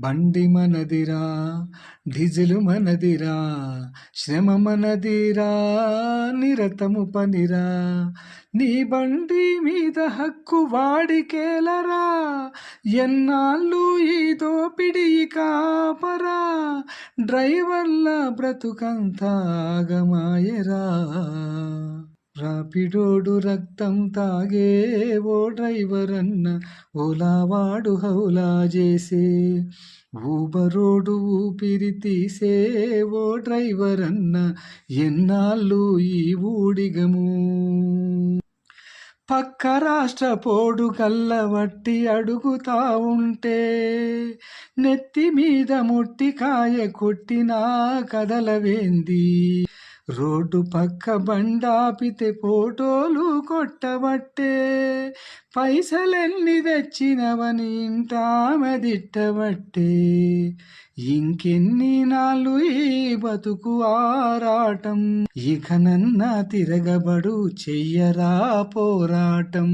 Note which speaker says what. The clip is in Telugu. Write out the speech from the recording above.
Speaker 1: బండి మనదిరా డీజిలు మనదిరా శ్రమ మనదిరా నిరతము పనిరా. నీ బండి మీద హక్కు వాడికేలరా ఎన్నాళ్ళు ఈ దోపిడి కాపరా. డ్రైవర్ల బ్రతుకంతా ఆగమాయరా. రాపిడోడు రక్తం తాగే ఓ డ్రైవర్ అన్న ఓలా వాడు హౌలా చేసే. ఊబరోడు ఊపిరి తీసే ఓ డ్రైవర్ అన్న ఎన్నాళ్ళు ఈ ఊడిగము? పక్క రాష్ట్ర పోడు కల్లవట్టి అడుగుతా ఉంటే నెత్తి మీద ముట్టికాయ కొట్టినా కదలవేంది? రోడ్డు పక్క బండాపితే ఫోటోలు కొట్టబట్టే పైసలెన్ని తెచ్చినవని ఇంటామెదిట్టబట్టే ఇంకెన్ని నాళ్ళు ఈ బతుకు ఆరాటం? ఇకనన్నా తిరగబడు చెయ్యరా పోరాటం?